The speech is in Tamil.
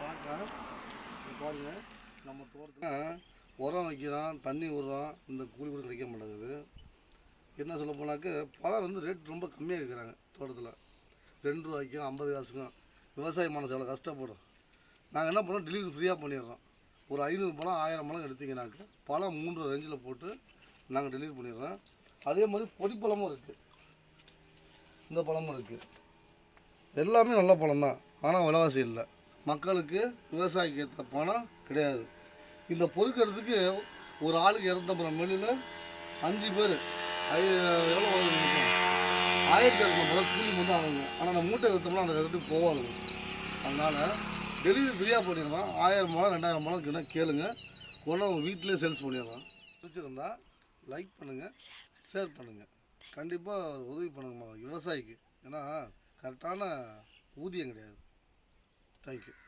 வணக்கம் நம்ம தோட்டத்தில் உரம் வைக்கிறோம் தண்ணி விடுறோம் இந்த கூலி கூட கிடைக்க மாட்டேங்குது. என்ன சொல்ல போனாக்க பழம் வந்து ரேட் ரொம்ப கம்மியாக இருக்கிறாங்க தோட்டத்தில். ரெண்டு ரூபாய்க்கும் ஐம்பது காசுக்கும். விவசாய மனசு எவ்வளோ கஷ்டப்படும். நாங்கள் என்ன பண்ணோம் டெலிவரி ஃப்ரீயாக பண்ணிடுறோம். ஒரு ஐநூறு பழம் ஆயிரம் பழம் எடுத்திங்கனாக்க பழம் மூன்று ரேஞ்சில் போட்டு நாங்கள் டெலிவரி பண்ணிடுறோம். அதே மாதிரி பொடி பழமும் இருக்குது இந்த பழமும் இருக்குது எல்லாமே நல்ல பழம் தான் ஆனால் விலைவாசி இல்லை. மக்களுக்கு விவசாயிக்கு ஏற்ற பணம் கிடையாது. இந்த பொறுக்கிறதுக்கு ஒரு ஆளுக்கு இரநூத்தம்பது மணியில் அஞ்சு பேர். எவ்வளோ ஆயிரத்தி இரநூத்தம்பது கூலி மட்டும் ஆகுங்க ஆனால் அந்த மூட்டை விற்றோம்னா அந்த கட்டு போகாது. அதனால் டெலிவரி ஃப்ரீயாக பண்ணிடலாம் ஆயிரம் மழை ரெண்டாயிரம் மழை இருக்குன்னா கேளுங்க. கொண்டு அவங்க வீட்டிலே சேல்ஸ் பண்ணிடலாம் பிடிச்சிருந்தா லைக் பண்ணுங்கள் ஷேர் பண்ணுங்கள் கண்டிப்பாக உதவி பண்ணுங்கம்மா விவசாயிக்கு. ஏன்னா கரெக்டான ஊதியம் கிடையாது. Thank you.